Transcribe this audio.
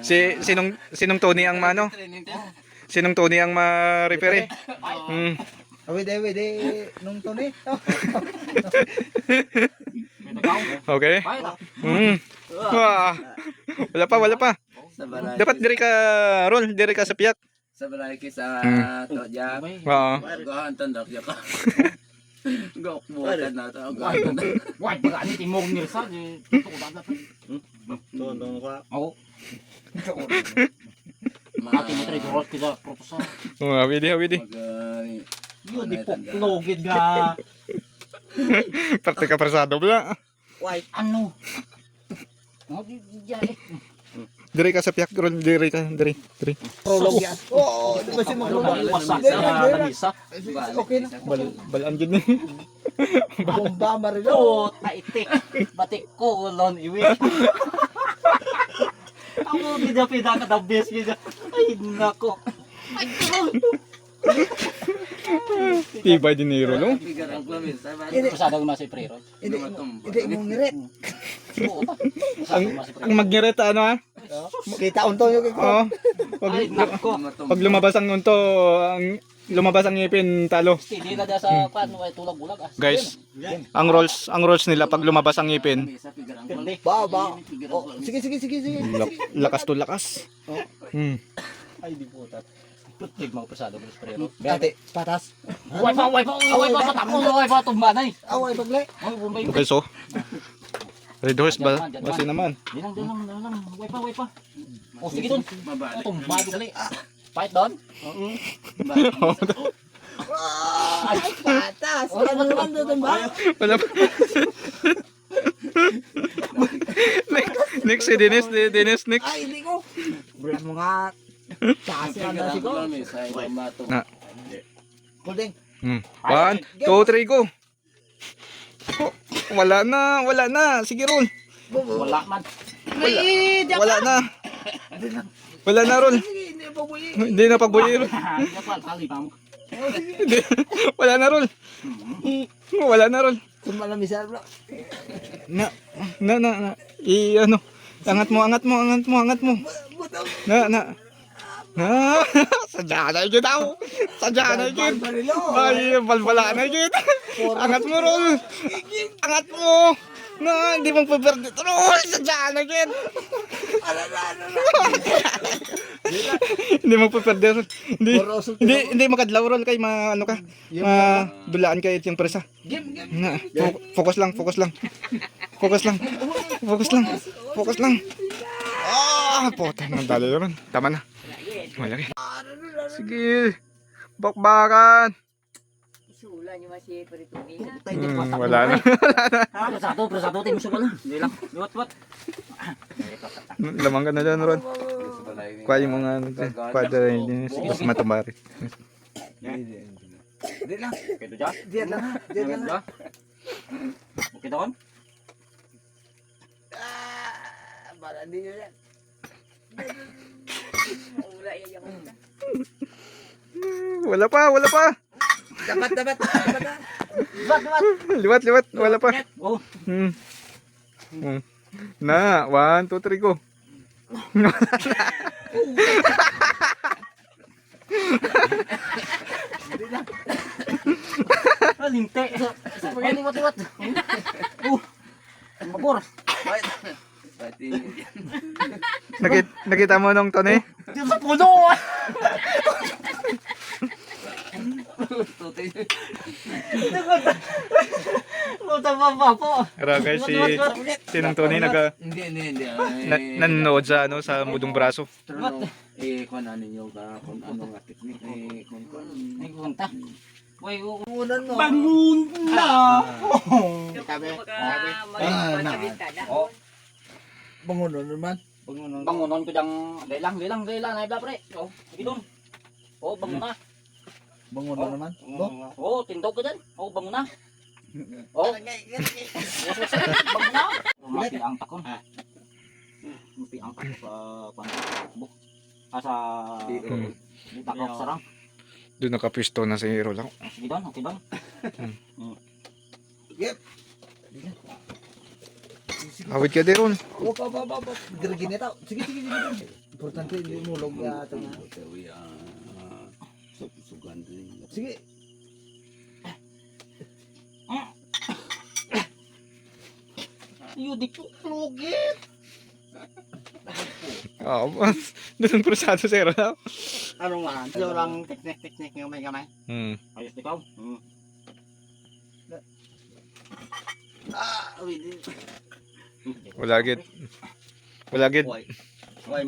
Si sinong sinong Tony ang mano? Sinong Tony ang ma-referee? Hmm. Awid, awid, eh, nung to ni. Okay. Hmm. Wah. Wala pa, wala pa. Sa. Dapat diri ka roll, diri ka sa piyak. Sa balay ki sa Mm. to ja. Oo. Gahan tandak ya ka. Gok buatan na to. Gahan tandak. Wah, pag ani timong nirsa di tuto ko dapat. Tolong ka. Oo. Ma. Ati mo try dorot kita proposal. Oh, awidi, awidi. Magani. Yo di poklogid ga. Parte ka persado bla. White. Ano? Mo di di eh. Diri ka sa piyak, roll diri ka, diri, diri. Prolog yan. Oo, di ba si Ano maglulog? ba pasak Dira, sa dira. kanisa? Okay na. Bal balaan gid ni. Bomba marilo. Oh, taitik. Batik ko lon iwi. Ako gida pida ka the best gida. Ay nako. Tibay din ni Rolo. Bigar ang klamin sa balay. Hindi, Pasado ko masay prero. hindi, hindi mo ngirit. Ang, ang magnyereta ano ha? Kita unto yung kiko. Pag, Ay nako. pag lumabas ang unto, ang lumabas ang ngipin, talo. Hindi na dyan sa pan, ay tulog bulag ah. Guys, ang rolls, ang rolls nila pag lumabas ang ngipin. Ba, ba. Oh, sige, sige, sige, sige. lak- lakas to lakas. Hmm. Ay di puta. Putig mga pasado ko sa prero. Dati, patas. Way pa, way pa, way pa, patamo, way pa, tumbanay. Away, bagle. Ay, bumbay. Okay, so. Red horse ba? Basi naman. Di lang, di lang, di lang. Way pa, way pa. O, sige doon. Mabalik. Tumbado gali. Fight doon. Ay, patas. Ano naman doon ba? Wala pa. next, next si Dennis, di- Dennis, next. Ay, hindi ko. Bro, mga kasi Bigar ano ang si ko. Na. Kulding. Hmm. One, two, three, go. Oh, wala na, wala na. Sige, roll. Wala man. Wala na. Wala na, roll. Sige, hindi na pagbuhay, roll. Hindi pa, kali pa mo. Wala na, roll. Wala na, roll. Sumalamisar, bro. Na, na, na, na. I, ano. Angat mo, angat mo, angat mo, angat mo. Na, na. Na, sadya na yun daw. Sadya na yun. Ay, balbala na yun. Angat mo, Rol. Angat mo. Na, hindi mong paberde. Rol, sadya na yun. Hindi mong paberde, Rol. Hindi, Poroso hindi, hindi makadlaw, Rol. Kay ma, ano ka, ma, dulaan kayo yung presa. Game, game. Na, fo- focus lang, focus lang. Focus lang. Focus lang. Focus lang. Ah, puta, nandali yun. Tama na. Malaki. Sige. Bakbakan. Sula niyo masih perhitungan. Hmm, wala na. Presado, presado, tayo mo siya pala. Hindi lang. Liwat, liwat. Lamang ka na dyan, Ron. Kuha yung mga. Kwadra yun. Mas matumari. Hindi lang. Okay, to dyan. Diyan lang. Diyan lang. Okay, doon. Ah, bala din yun yan. Wala yan. Wala pa, wala pa. Dapat, dapat. Dapat na. Liwat, liwat. Liwat, liwat. Wala pa. Oh, Hmm. Hmm. Na, one, two, three, go. alinte. Ay, liwat, liwat. Oh, mabor. Pati. Nakita, nakita mo nung Tony? Diyan sa puno. Tutoy. Luta pa pa po. Guys, si, si nung Tony naga, Hindi, hindi, hindi. na, nanonood sa, ano, sa mudong braso. Turno, eh, kung ano ninyo ka, kung ano nga teknik, eh, kung kung Ay, kunta. Way, Unan mo. bangun na. Sabi. Magkabintana. Oh, Bangunan naman. bangunon ko diyang, dailang, dailang, dailang, na ibla pre. Oh, sige doon. Oh, bangun na. Bangunan naman. Bo. Oh, tindog ka dyan. Oh, bangun na. Oh. Mapi ang takon. Mapi ang takon sa panbuk. Ah, sa Hmm. takot sarang. Doon nakapisto na si Rol ako. Sige doon, okay doon. Awit ka Rol. Wop, wop, wop, wop. Gergin ito. Sige, sige, sige. Importante, hindi mulog yata nga. Tawi, ah, sug- sugan din. Sige. Yun, di po. Lugit. Oo, boss. Doon krusado sir. no? Ano nga? Ito lang teknik-teknik ng may kamay. Hmm. Ayos ikaw. Hmm. Ah, uy, di. Wala gid. Wala. Uy,